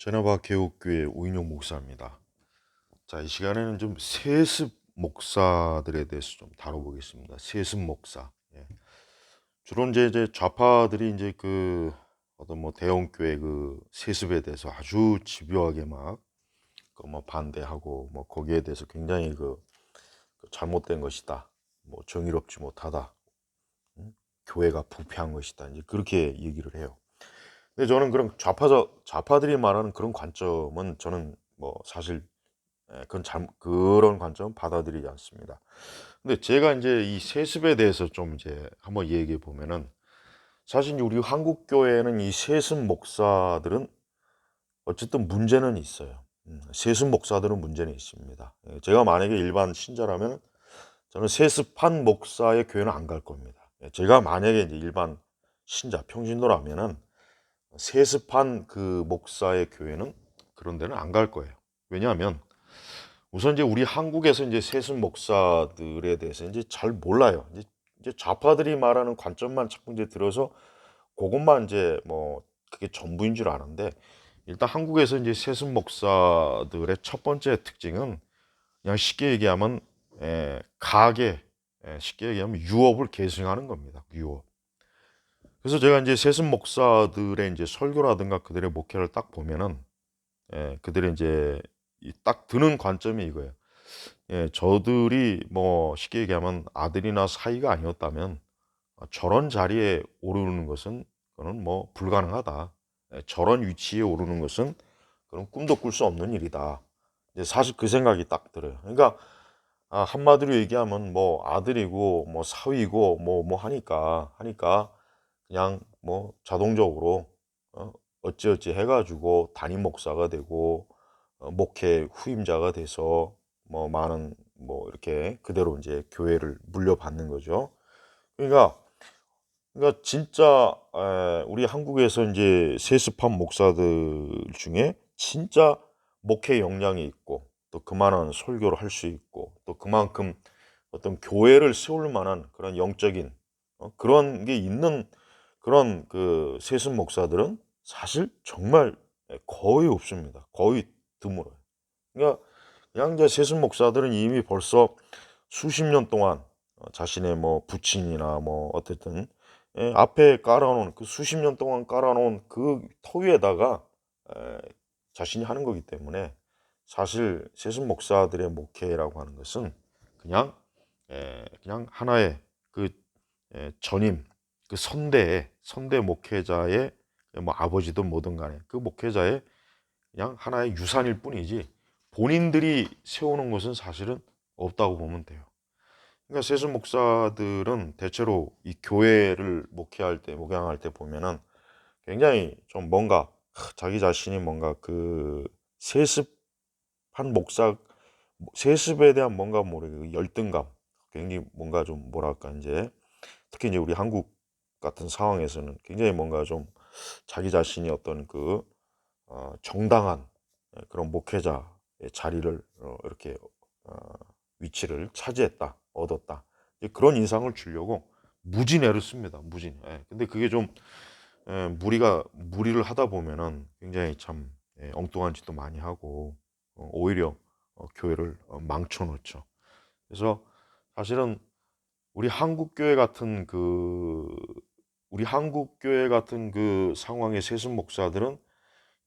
제나바 개옥교회 우인용 목사입니다. 자, 이 시간에는 좀 세습 목사들에 대해서 좀 다뤄보겠습니다. 세습 목사. 예. 주로 이제, 이제 좌파들이 이제 그 어떤 뭐 대형 교회 그 세습에 대해서 아주 집요하게 막 그 뭐 반대하고 뭐 거기에 대해서 굉장히 그, 그 잘못된 것이다. 뭐 정의롭지 못하다. 음? 교회가 부패한 것이다. 이제 그렇게 얘기를 해요. 근데 저는 그런 좌파자 좌파들이 말하는 그런 관점은 저는 뭐 사실 예, 그건 잘 그런 관점은 받아들이지 않습니다. 근데 제가 이제 이 세습에 대해서 좀 이제 한번 얘기해 보면은 사실 우리 한국 교회는 이 세습 목사들은 어쨌든 문제는 있어요. 음, 세습 목사들은 문제는 있습니다. 예, 제가 만약에 일반 신자라면 저는 세습한 목사의 교회는 안 갈 겁니다. 예, 제가 만약에 이제 일반 신자 평신도라면은 세습한 그 목사의 교회는 그런 데는 안 갈 거예요. 왜냐하면 우선 이제 우리 한국에서 이제 세습 목사들에 대해서 이제 잘 몰라요. 이제, 좌파들이 말하는 관점만 자꾸 이제 들어서 그것만 이제 뭐 그게 전부인 줄 아는데 일단 한국에서 이제 세습 목사들의 첫 번째 특징은 그냥 쉽게 얘기하면 에, 가게 에, 쉽게 얘기하면 유업을 계승하는 겁니다. 유업. 그래서 제가 이제 세습 목사들의 이제 설교라든가 그들의 목회를 딱 보면은 예, 그들의 이제 이딱 드는 관점이 이거예요. 예, 저들이 뭐 쉽게 얘기하면 아들이나 사이가 아니었다면 어, 저런 자리에 오르는 것은 그는 뭐 불가능하다. 예, 저런 위치에 오르는 것은 그런 꿈도 꿀 수 없는 일이다. 사실 그 생각이 딱 들어요. 그러니까 아, 한마디로 얘기하면 뭐 아들이고 뭐 사위고 뭐뭐 하니까 하니까 그냥 뭐 자동적으로 어, 어찌어찌 해가지고 담임 목사가 되고 어, 목회 후임자가 돼서 뭐 많은 뭐 이렇게 그대로 이제 교회를 물려받는 거죠. 그러니까 그러니까 진짜 에, 우리 한국에서 이제 세습한 목사들 중에 진짜 목회 역량이 있고 또 그만한 설교를 할 수 있고 또 그만큼 어떤 교회를 세울 만한 그런 영적인 어, 그런 게 있는 그런 그 세습 목사들은 사실 정말 거의 없습니다. 거의 드물어요. 그러니까 그냥 이제 세습 목사들은 이미 벌써 수십 년 동안 어, 자신의 뭐 부친이나 뭐 어쨌든 예, 앞에 깔아놓은 그 수십 년 동안 깔아놓은 그 터 위에다가 에, 자신이 하는 거기 때문에 사실 세습 목사들의 목회라고 하는 것은 그냥 에, 그냥 하나의 그 에, 전임 그 선대의 선대 목회자의 뭐 아버지든 뭐든 간에 그 목회자의 그냥 하나의 유산일 뿐이지 본인들이 세우는 것은 사실은 없다고 보면 돼요. 그러니까 세습 목사들은 대체로 이 교회를 목회할 때 목양할 때 보면은 굉장히 좀 뭔가 자기 자신이 뭔가 그 세습한 목사 세습에 대한 뭔가 모르게 그 열등감 굉장히 뭔가 좀 뭐랄까 이제 특히 이제 우리 한국 같은 상황에서는 굉장히 뭔가 좀 자기 자신이 어떤 그 어, 정당한 그런 목회자의 자리를 어, 이렇게 어, 위치를 차지했다, 얻었다. 그런 인상을 주려고 무진애를 씁니다. 무진. 예. 근데 그게 좀 예, 무리가 무리를 하다 보면은 굉장히 참 예, 엉뚱한 짓도 많이 하고 어, 오히려 어, 교회를 어, 망쳐놓죠. 그래서 사실은 우리 한국 교회 같은 그 우리 한국 교회 같은 그 상황의 세습 목사들은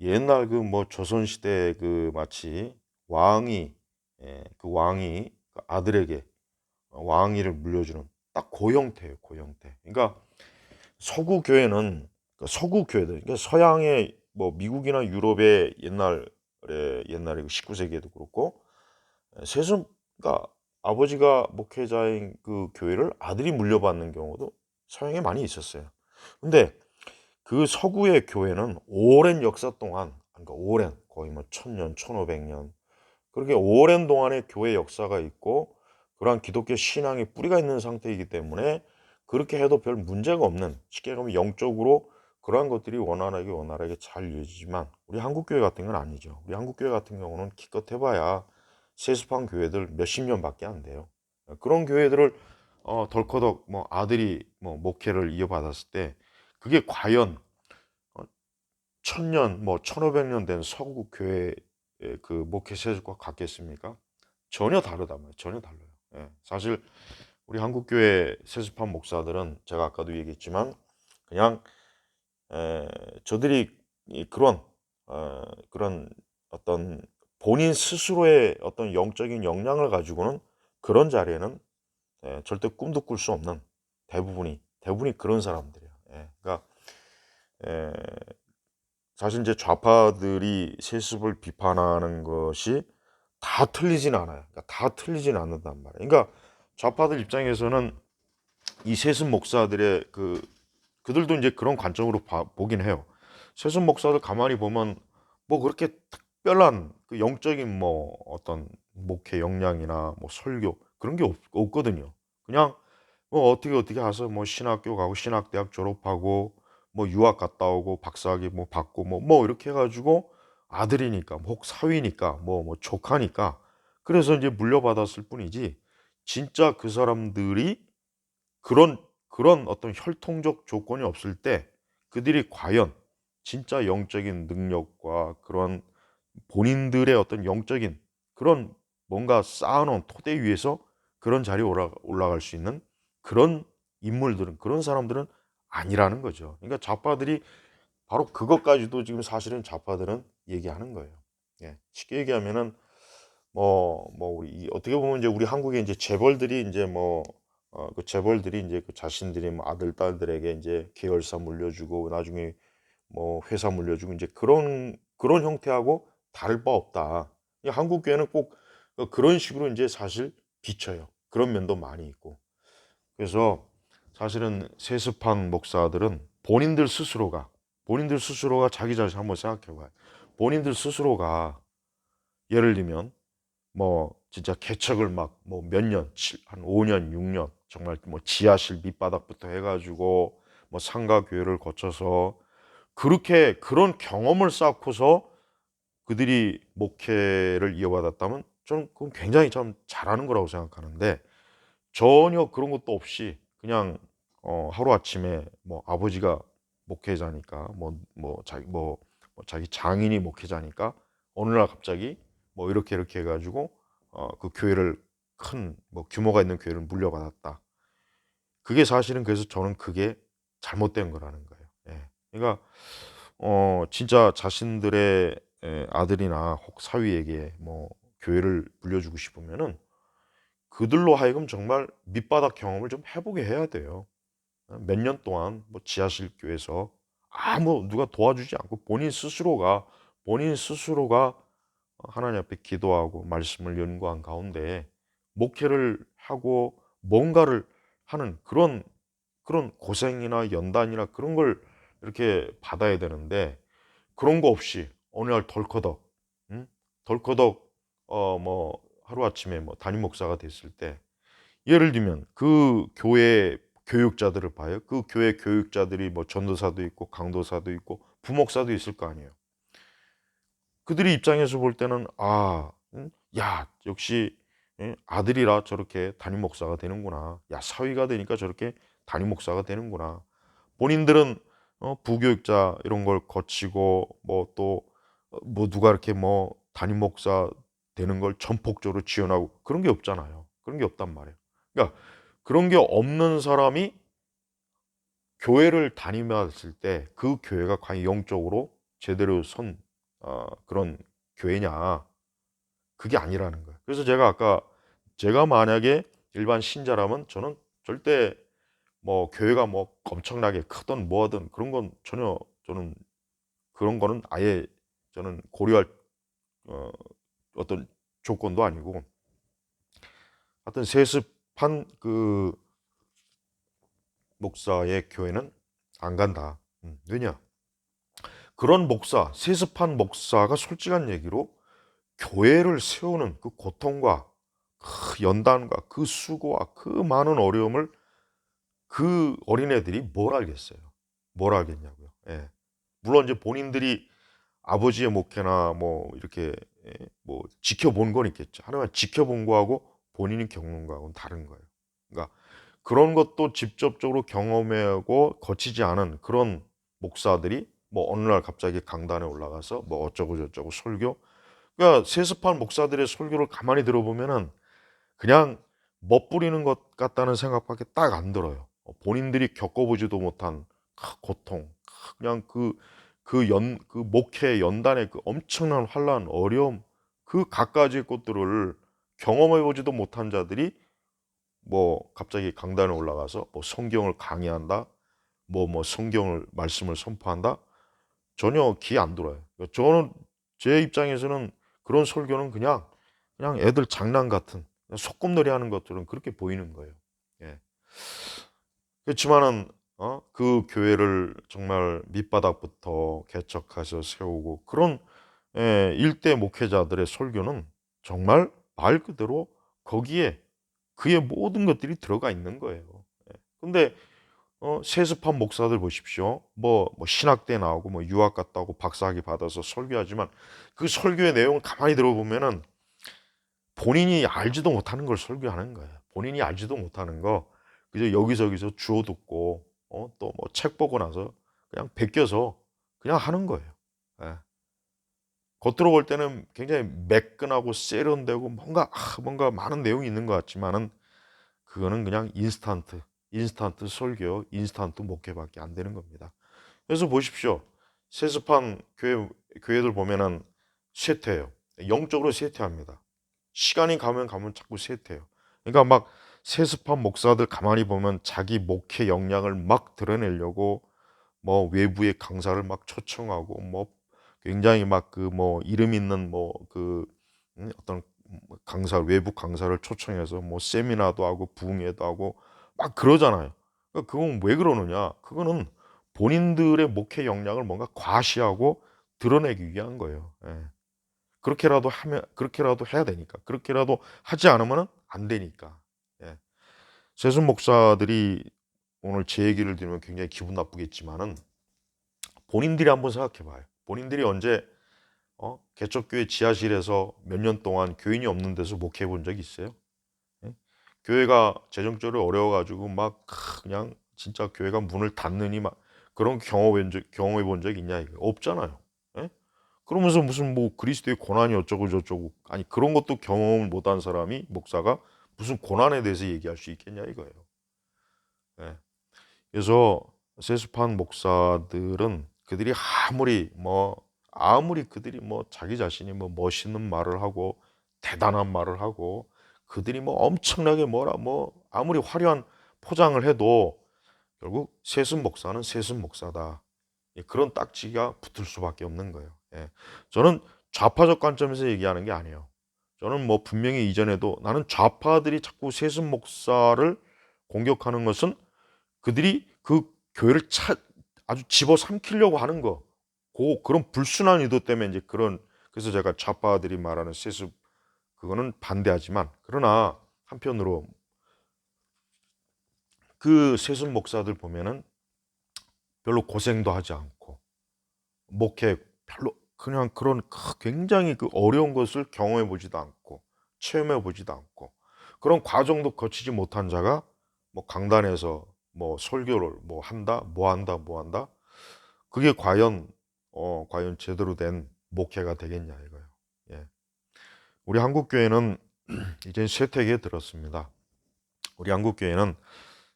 옛날 그 뭐 조선 시대 그 마치 왕이 예, 그 왕이 그 아들에게 왕위를 물려주는 딱 그 형태예요, 그 형태. 그러니까 서구 교회는 그 서구 교회들, 그러니까 서양의 뭐 미국이나 유럽의 옛날에 옛날에 19세기에도 그 그렇고 세습 그러니까 아버지가 목회자인 그 교회를 아들이 물려받는 경우도 서양에 많이 있었어요. 근데 그 서구의 교회는 오랜 역사 동안, 그러니까 오랜, 거의 뭐 천년, 천오백 년, 그렇게 오랜 동안의 교회 역사가 있고, 그러한 기독교 신앙의 뿌리가 있는 상태이기 때문에 그렇게 해도 별 문제가 없는, 쉽게 말하면 영적으로 그러한 것들이 원활하게 원활하게 잘 이어지지만, 우리 한국교회 같은 건 아니죠. 우리 한국교회 같은 경우는 기껏 해봐야 세습한 교회들 몇십 년밖에 안 돼요. 그런 교회들을 어, 덜커덕 뭐 아들이 뭐 목회를 이어받았을 때 그게 과연 어, 천년 뭐 천오백 년 된 서구 교회의 그 목회 세습과 같겠습니까? 전혀 다르단 말이에요. 전혀 달라요. 예. 사실 우리 한국 교회 세습한 목사들은 제가 아까도 얘기했지만 그냥 에, 저들이 이 그런 어, 그런 어떤 본인 스스로의 어떤 영적인 역량을 가지고는 그런 자리에는 예, 절대 꿈도 꿀 수 없는 대부분이 대부분이 그런 사람들이에요. 예, 그러니까 에, 사실 이제 좌파들이 세습을 비판하는 것이 다 틀리진 않아요. 그러니까 다 틀리진 않는단 말이에요. 그러니까 좌파들 입장에서는 이 세습 목사들의 그 그들도 이제 그런 관점으로 봐- 보긴 해요. 세습 목사들 가만히 보면 뭐 그렇게 특별한 그 영적인 뭐 어떤 목회 역량이나 뭐 설교 그런 게 없, 없거든요. 그냥 뭐 어떻게 어떻게 해서 뭐 신학교 가고 신학대학 졸업하고 뭐 유학 갔다 오고 박사학위 뭐 받고 뭐뭐 이렇게 해가지고 아들이니까 뭐혹 사위니까 뭐뭐 조카니까 그래서 이제 물려받았을 뿐이지 진짜 그 사람들이 그런 그런 어떤 혈통적 조건이 없을 때 그들이 과연 진짜 영적인 능력과 그런 본인들의 어떤 영적인 그런 뭔가 쌓아놓은 토대 위에서 그런 자리에 올라, 올라 갈 수 있는 그런 인물들은 그런 사람들은 아니라는 거죠. 그러니까 좌파들이 바로 그것까지도 지금 사실은 좌파들은 얘기하는 거예요. 예, 쉽게 얘기하면은 뭐, 뭐, 우리, 이- 어떻게 보면 이제 우리 한국에 이제 재벌들이 이제 뭐, 어, 그 재벌들이 이제 그 자신들이 뭐 아들, 딸들에게 이제 계열사 물려주고 나중에 뭐 회사 물려주고 이제 그런, 그런 형태하고 다를 바 없다. 이 한국 교회는 꼭 그런 식으로 이제 사실 비춰요. 그런 면도 많이 있고. 그래서 사실은 세습한 목사들은 본인들 스스로가, 본인들 스스로가 자기 자신 한번 생각해 봐요. 본인들 스스로가 예를 들면 뭐 진짜 개척을 막 뭐 몇 년, 칠- 한 5년, 6년 정말 뭐 지하실 밑바닥부터 해가지고 뭐 상가 교회를 거쳐서 그렇게 그런 경험을 쌓고서 그들이 목회를 이어받았다면 저는 그건 굉장히 참 잘하는 거라고 생각하는데 전혀 그런 것도 없이 그냥 어, 하루 아침에 뭐 아버지가 목회자니까 뭐뭐 자기 뭐, 뭐 자기 장인이 목회자니까 어느 날 갑자기 뭐 이렇게 이렇게 해가지고 어, 그 교회를 큰 뭐 규모가 있는 교회를 물려받았다. 그게 사실은 그래서 저는 그게 잘못된 거라는 거예요. 예. 그러니까 어 진짜 자신들의 에, 아들이나 혹 사위에게 뭐 교회를 물려주고 싶으면은 그들로 하여금 정말 밑바닥 경험을 좀 해보게 해야 돼요. 몇 년 동안 뭐 지하실 교회에서 아무 누가 도와주지 않고 본인 스스로가 본인 스스로가 하나님 앞에 기도하고 말씀을 연구한 가운데 목회를 하고 뭔가를 하는 그런 그런 고생이나 연단이나 그런 걸 이렇게 받아야 되는데 그런 거 없이 어느 날 덜커덕 응? 덜커덕 어 뭐 하루 아침에 뭐 담임 목사가 됐을 때 예를 들면 그 교회 교육자들을 봐요. 그 교회 교육자들이 뭐 전도사도 있고 강도사도 있고 부목사도 있을 거 아니에요. 그들이 입장에서 볼 때는 아, 응? 야, 역시 예, 아들이라 저렇게 담임 목사가 되는구나. 야, 사위가 되니까 저렇게 담임 목사가 되는구나. 본인들은 어, 부교육자 이런 걸 거치고 뭐 또뭐 누가 이렇게 뭐 담임 목사 되는 걸 전폭적으로 지원하고 그런 게 없잖아요. 그런 게 없단 말이에요. 그러니까 그런 게 없는 사람이 교회를 다니면을 때그 교회가 과연 영적으로 제대로 선 어, 그런 교회냐 그게 아니라는 거예요. 그래서 제가 아까 제가 만약에 일반 신자라면 저는 절대 뭐 교회가 뭐 엄청나게 크든 뭐든 그런 건 전혀 저는 그런 거는 아예 저는 고려할 어, 어떤 조건도 아니고 하여튼 세습한 그 목사의 교회는 안 간다. 음, 왜냐? 그런 목사, 세습한 목사가 솔직한 얘기로 교회를 세우는 그 고통과 그 연단과 그 수고와 그 많은 어려움을 그 어린애들이 뭘 알겠어요? 뭘 알겠냐고요. 예. 물론 이제 본인들이 아버지의 목회나 뭐 이렇게 예, 뭐 지켜본 건 있겠죠. 하지만 지켜본 거하고 본인이 겪는 거하고는 다른 거예요. 그러니까 그런 것도 직접적으로 경험하고 거치지 않은 그런 목사들이 뭐 어느 날 갑자기 강단에 올라가서 뭐 어쩌고 저쩌고 설교. 그러니까 세습한 목사들의 설교를 가만히 들어보면은 그냥 멋부리는 것 같다는 생각밖에 딱 안 들어요. 어, 본인들이 겪어보지도 못한 크, 고통, 크, 그냥 그 그 연 그 목회 연단의 그 엄청난 환란, 어려움, 그 갖가지 것들을 경험해 보지도 못한 자들이 뭐 갑자기 강단에 올라가서 뭐 성경을 강의한다, 뭐뭐 성경을 말씀을 선포한다, 전혀 귀 안 들어요. 그러니까 저는 제 입장에서는 그런 설교는 그냥 그냥 애들 장난 같은 소꿉놀이 하는 것들은 그렇게 보이는 거예요. 예. 그렇지만은 어? 그 교회를 정말 밑바닥부터 개척해서 세우고 그런 예, 일대 목회자들의 설교는 정말 말 그대로 거기에 그의 모든 것들이 들어가 있는 거예요. 예. 근데 어, 세습한 목사들 보십시오. 뭐, 뭐 신학대 나오고 뭐 유학 갔다 오고 박사학위 받아서 설교하지만 그 설교의 내용을 가만히 들어보면은 본인이 알지도 못하는 걸 설교하는 거예요. 본인이 알지도 못하는 거 그저 여기저기서 주워 듣고 어, 또 뭐 책 보고 나서 그냥 베껴서 그냥 하는 거예요. 예. 겉으로 볼 때는 굉장히 매끈하고 세련되고 뭔가 아, 뭔가 많은 내용이 있는 것 같지만은 그거는 그냥 인스턴트, 인스턴트 설교, 인스턴트 목회밖에 안 되는 겁니다. 그래서 보십시오. 세습한 교회 교회들 보면은 쇠퇴해요. 영적으로 쇠퇴합니다. 시간이 가면 가면 자꾸 쇠퇴해요. 그러니까 막 세습한 목사들 가만히 보면 자기 목회 역량을 막 드러내려고 뭐 외부의 강사를 막 초청하고 뭐 굉장히 막 그 뭐 이름 있는 뭐그 음, 어떤 강사 외부 강사를 초청해서 뭐 세미나도 하고 부흥회도 하고 막 그러잖아요. 그러니까 그건 왜 그러느냐? 그거는 본인들의 목회 역량을 뭔가 과시하고 드러내기 위한 거예요. 예. 그렇게라도 하면 그렇게라도 해야 되니까 그렇게라도 하지 않으면 안 되니까. 예. 세순 목사들이 오늘 제 얘기를 들으면 굉장히 기분 나쁘겠지만은 본인들이 한번 생각해 봐요. 본인들이 언제 어? 개척교회 지하실에서 몇 년 동안 교인이 없는 데서 목회해 본 적이 있어요? 예? 교회가 재정적으로 어려워가지고 막 그냥 진짜 교회가 문을 닫느니 막 그런 경험해, 본적 있냐 이거 없잖아요. 예? 그러면서 무슨 뭐 그리스도의 고난이 어쩌고 저쩌고 아니 그런 것도 경험을 못한 사람이 목사가 무슨 고난에 대해서 얘기할 수 있겠냐 이거예요. 예. 그래서 세수판 목사들은 그들이 아무리 뭐 아무리 그들이 뭐 자기 자신이 뭐 멋있는 말을 하고 대단한 말을 하고 그들이 뭐 엄청나게 뭐라 뭐 아무리 화려한 포장을 해도 결국 세순 목사는 세순 목사다. 예, 그런 딱지가 붙을 수밖에 없는 거예요. 예. 저는 좌파적 관점에서 얘기하는 게 아니에요. 저는 뭐 분명히 이전에도 나는 좌파들이 자꾸 세순 목사를 공격하는 것은 그들이 그 교회를 차, 아주 집어삼키려고 하는 거. 고 그런 불순한 의도 때문에 이제 그런 그래서 제가 좌파들이 말하는 세습 그거는 반대하지만 그러나 한편으로 그 세습 목사들 보면은 별로 고생도 하지 않고 목회 별로 그냥 그런 굉장히 그 어려운 것을 경험해 보지도 않고 체험해 보지도 않고 그런 과정도 거치지 못한 자가 뭐 강단에서 뭐 설교를 뭐 한다 뭐 한다 뭐 한다 그게 과연 어 과연 제대로 된 목회가 되겠냐 이거예요. 예. 우리 한국 교회는 이제 쇠퇴기에 들었습니다. 우리 한국 교회는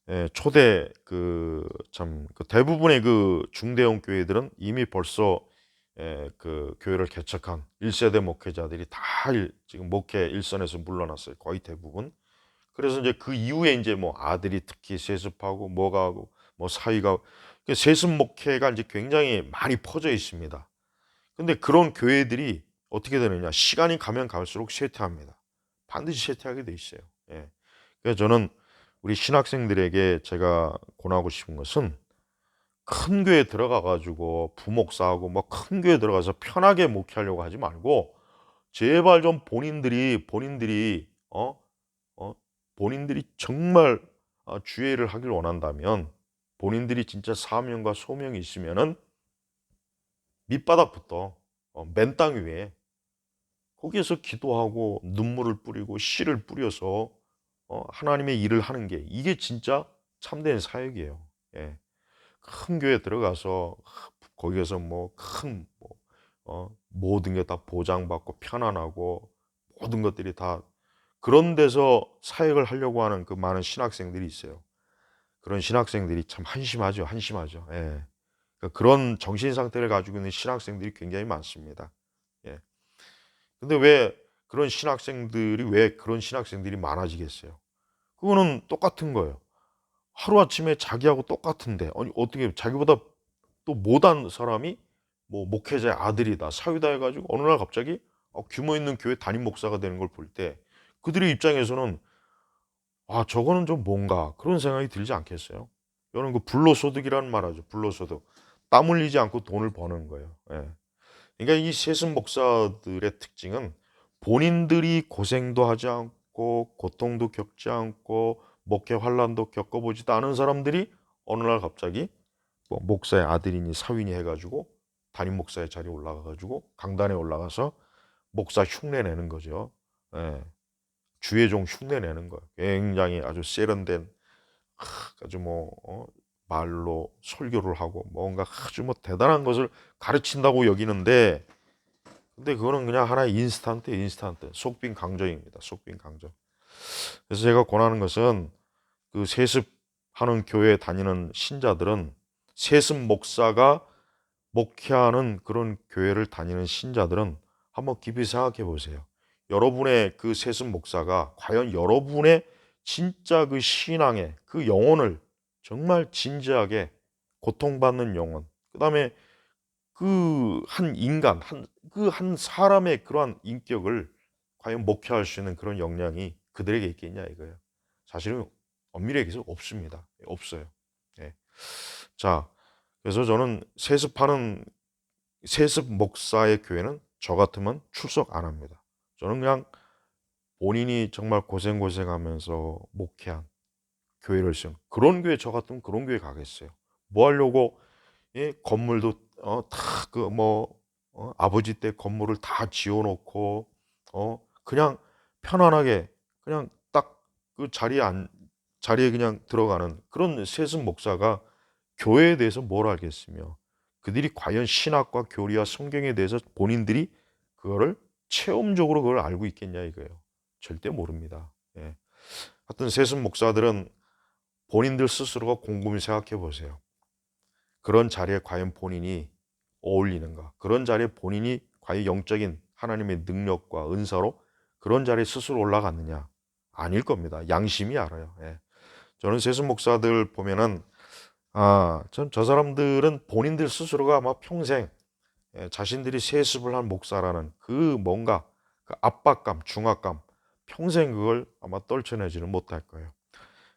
예, 초대 그참그 그 대부분의 그 중대형 교회들은 이미 벌써 예, 그 교회를 개척한 1세대 목회자들이 다 일, 지금 목회 일선에서 물러났어요. 거의 대부분. 그래서 이제 그 이후에 이제 뭐 아들이 특히 세습하고 뭐가 하고 뭐 사위가 그 세습 목회가 이제 굉장히 많이 퍼져 있습니다. 근데 그런 교회들이 어떻게 되느냐? 시간이 가면 갈수록 쇠퇴합니다. 반드시 쇠퇴하게 돼 있어요. 예. 그래서 저는 우리 신학생들에게 제가 권하고 싶은 것은 큰 교회 들어가 가지고 부목사하고 뭐 큰 교회 들어가서 편하게 목회하려고 하지 말고 제발 좀 본인들이 본인들이 어 본인들이 정말 어, 주의를 하길 원한다면 본인들이 진짜 사명과 소명이 있으면은 밑바닥부터 어, 맨땅 위에 거기에서 기도하고 눈물을 뿌리고 씨를 뿌려서 어, 하나님의 일을 하는 게 이게 진짜 참된 사역이에요. 예. 큰 교회 들어가서 거기에서 뭐큰 뭐, 어, 모든 게 다 보장받고 편안하고 모든 것들이 다 그런 데서 사역을 하려고 하는 그 많은 신학생들이 있어요. 그런 신학생들이 참 한심하죠, 한심하죠. 예. 그러니까 그런 정신 상태를 가지고 있는 신학생들이 굉장히 많습니다. 예. 근데 왜 그런 신학생들이 왜 그런 신학생들이 많아지겠어요? 그거는 똑같은 거예요. 하루아침에 자기하고 똑같은데 아니 어떻게 자기보다 또 못한 사람이 뭐 목회자의 아들이다 사위다 해가지고 어느 날 갑자기 어, 규모 있는 교회 담임 목사가 되는 걸 볼 때 그들의 입장에서는 아 저거는 좀 뭔가 그런 생각이 들지 않겠어요? 이거는 그 불로소득이라는 말하죠. 불로소득 땀 흘리지 않고 돈을 버는 거예요. 예. 그러니까 이 세습 목사들의 특징은 본인들이 고생도 하지 않고 고통도 겪지 않고 목회 환란도 겪어보지도 않은 사람들이 어느 날 갑자기 뭐 목사의 아들이니 사위니 해가지고 담임 목사의 자리에 올라가가지고 강단에 올라가서 목사 흉내 내는 거죠. 예. 주의 종 흉내 내는 거예요. 굉장히 아주 세련된 아주 뭐 어, 말로 설교를 하고 뭔가 아주 뭐 대단한 것을 가르친다고 여기는데 근데 그거는 그냥 하나의 인스턴트 인스턴트 속빈 강정입니다. 속빈 강정. 그래서 제가 권하는 것은 그 세습하는 교회 다니는 신자들은 세습 목사가 목회하는 그런 교회를 다니는 신자들은 한번 깊이 생각해 보세요. 여러분의 그 세습 목사가 과연 여러분의 진짜 그 신앙의 그 영혼을 정말 진지하게 고통받는 영혼, 그 다음에 그 한 인간, 한, 그 한 사람의 그러한 인격을 과연 목회할 수 있는 그런 역량이 그들에게 있겠냐 이거예요. 사실은 엄밀하게 얘기해서 없습니다. 없어요. 예. 자, 그래서 저는 세습하는 세습 목사의 교회는 저 같으면 출석 안 합니다. 저는 그냥 본인이 정말 고생고생하면서 목회한 교회를 쓴 그런 교회 저 같으면 그런 교회 가겠어요. 뭐 하려고 예, 건물도 어, 다그뭐 어, 아버지 때 건물을 다 지어놓고 어 그냥 편안하게 그냥 딱 그 자리에 안 자리에 그냥 들어가는 그런 세습 목사가 교회에 대해서 뭘 알겠으며 그들이 과연 신학과 교리와 성경에 대해서 본인들이 그거를 체험적으로 그걸 알고 있겠냐 이거예요. 절대 모릅니다. 예. 하여튼 세습 목사들은 본인들 스스로가 곰곰이 생각해 보세요. 그런 자리에 과연 본인이 어울리는가? 그런 자리에 본인이 과연 영적인 하나님의 능력과 은사로 그런 자리에 스스로 올라갔느냐? 아닐 겁니다. 양심이 알아요. 예. 저는 세습 목사들 보면은 아, 전 저 사람들은 본인들 스스로가 아마 평생 예, 자신들이 세습을 한 목사라는 그 뭔가 그 압박감, 중압감 평생 그걸 아마 떨쳐내지는 못할 거예요.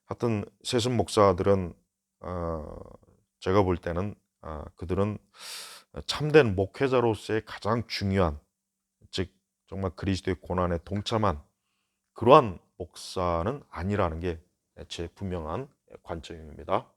하여튼 세습 목사들은 어, 제가 볼 때는 어, 그들은 참된 목회자로서의 가장 중요한 즉 정말 그리스도의 고난에 동참한 그러한 목사는 아니라는 게 제 분명한 관점입니다.